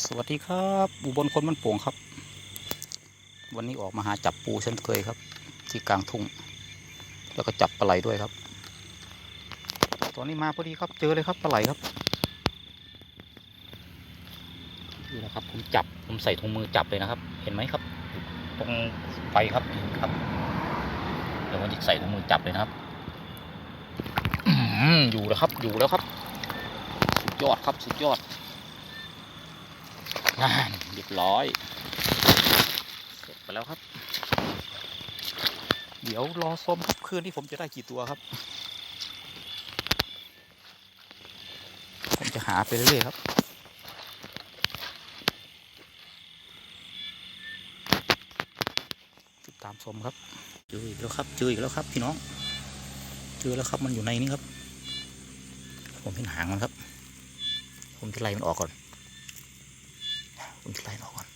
สวัสดีครับอุบลคนมันโป่งครับ วันนี้ออกมาหาจับปูเช่นเคยครับ ที่กลางทุ่ง แล้วก็จับปลาไหลด้วยครับ ตอนนี้มาพอดีครับเจอเลยครับปลาไหลครับนี่นะครับผมจับผมใส่ถุงมือจับเลยนะครับ เห็นไหมครับ ตรงไฟครับครับเดี๋ยวผมจะใส่ถุงมือจับเลยนะครับอืออยู่แล้วครับอยู่แล้วครับ สุดยอดครับสุดยอด่าเรียบร้อย เสร็จไปแล้วครับ เดี๋ยวรอชมครับคืนที่ผมจะได้กี่ตัวครับ ผมจะหาไปเรื่อยๆครับติดตามชมครับเจออีกแล้วครับเจออีกแล้วครับ พี่น้องเจอแล้วครับมันอยู่ในนี้ครับ ผมเห็นหางมันครับ ผมจะไล่มันออกก่อน ผมจะไล่มันอกก่อน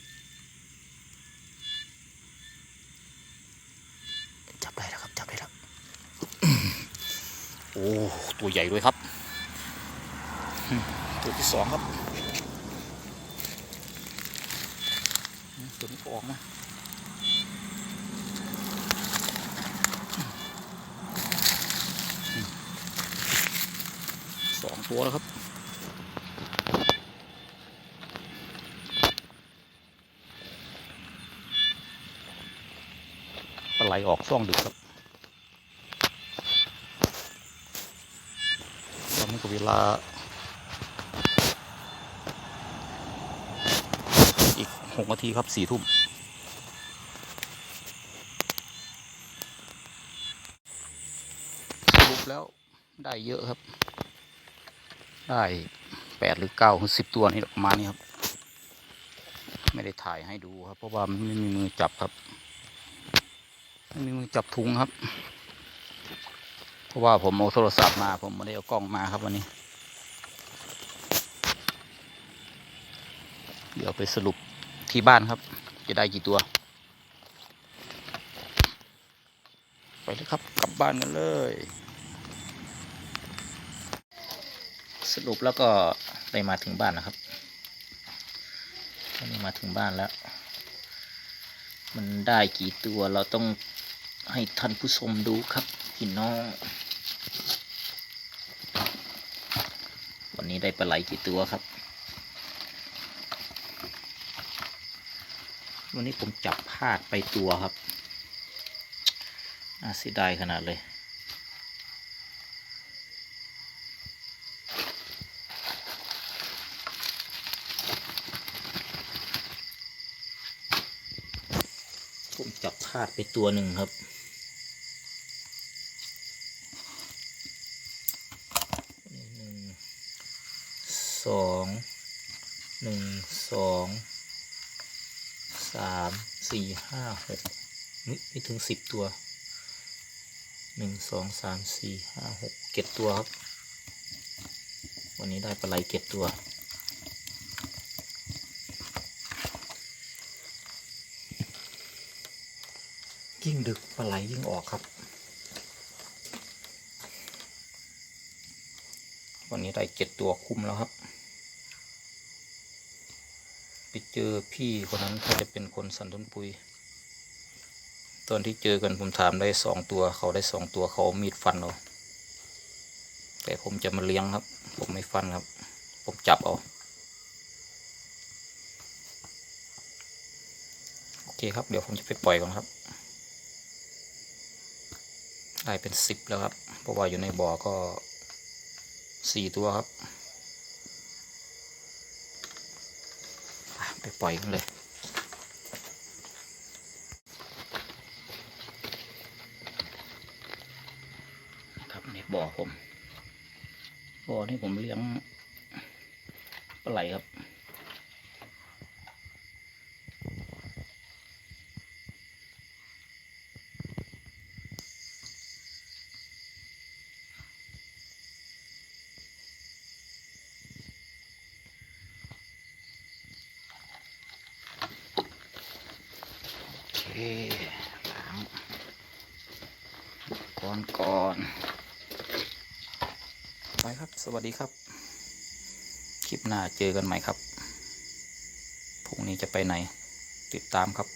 จับได้แล้วครับจับได้แล้วโอ้ตัวใหญ่ด้วยครับ ตัวที่สองครับตัวนี้ก็ออกนะสองตัวแล้วครับ ปลา ไหลออกซ่องดึกครับตอนนี้ก็เวลา อีกหกนาทีครับสี่ทุ่มสรุปแล้วได้เยอะครับ ได้แปดหรือเก้าหรือสิบตัวนี่ประมาณนี้ครับ ไม่ได้ถ่ายให้ดูครับ เพราะว่ามันไม่มีมือจับครับ มีมือจับถุงครับ เพราะว่าผมเอาโทรศัพท์มา ผมไม่ได้เอากล้องมาครับวันนี้ เดี๋ยวไปสรุปที่บ้านครับ จะได้กี่ตัว ไปเลยครับ กลับบ้านกันเลย สรุปแล้วก็ได้มาถึงบ้านนะครับตอนนี้มาถึงบ้านแล้ว มันได้กี่ตัวเราต้อง ให้ท่านผู้ชมดูครับพี่น้อง วันนี้ได้ปลาไหลกี่ตัวครับ วันนี้ผมจับพลาดไปตัวครับน่าเสียดายขนาดเลยผมจับพลาดไปตัวหนึ่งครับ หนึ่ง สองหนึ่งสองสามสี่ห้าหกไม่ถึงสิบตัวหนึ่งสองสามสี่ห้าหกเก็ดตัวครับ วันนี้ได้ปลาไหลเก็ดตัว ยิ่งดึกปลาไหลยิ่งออกครับ วันนี้ได้เจ็ดตัวคุ้มแล้วครับ ไปเจอพี่คนนั้นเขาจะเป็นคนสันทุนปุย ตอนที่เจอกันผมถามได้สองตัว เขาได้สองตัวเขาเอามีดฟันเอาแต่ผมจะมาเลี้ยงครับ ผมไม่ฟันครับ ผมจับเอาโอเคครับเดี๋ยวผมจะไปปล่อยก่อนครับได้เป็นสิบแล้วครับ เพราะว่าอยู่ในบ่อก็ สี่ตัวครับอะไปปล่อยกันเลยครับในบ่อผมบ่อนี่ผมเลี้ยงปลาไหลครับ ล้างก่อนก่อน ไปครับ สวัสดีครับ คลิปหน้าเจอกันใหม่ครับพวงนี้จะไปไหน ติดตามครับ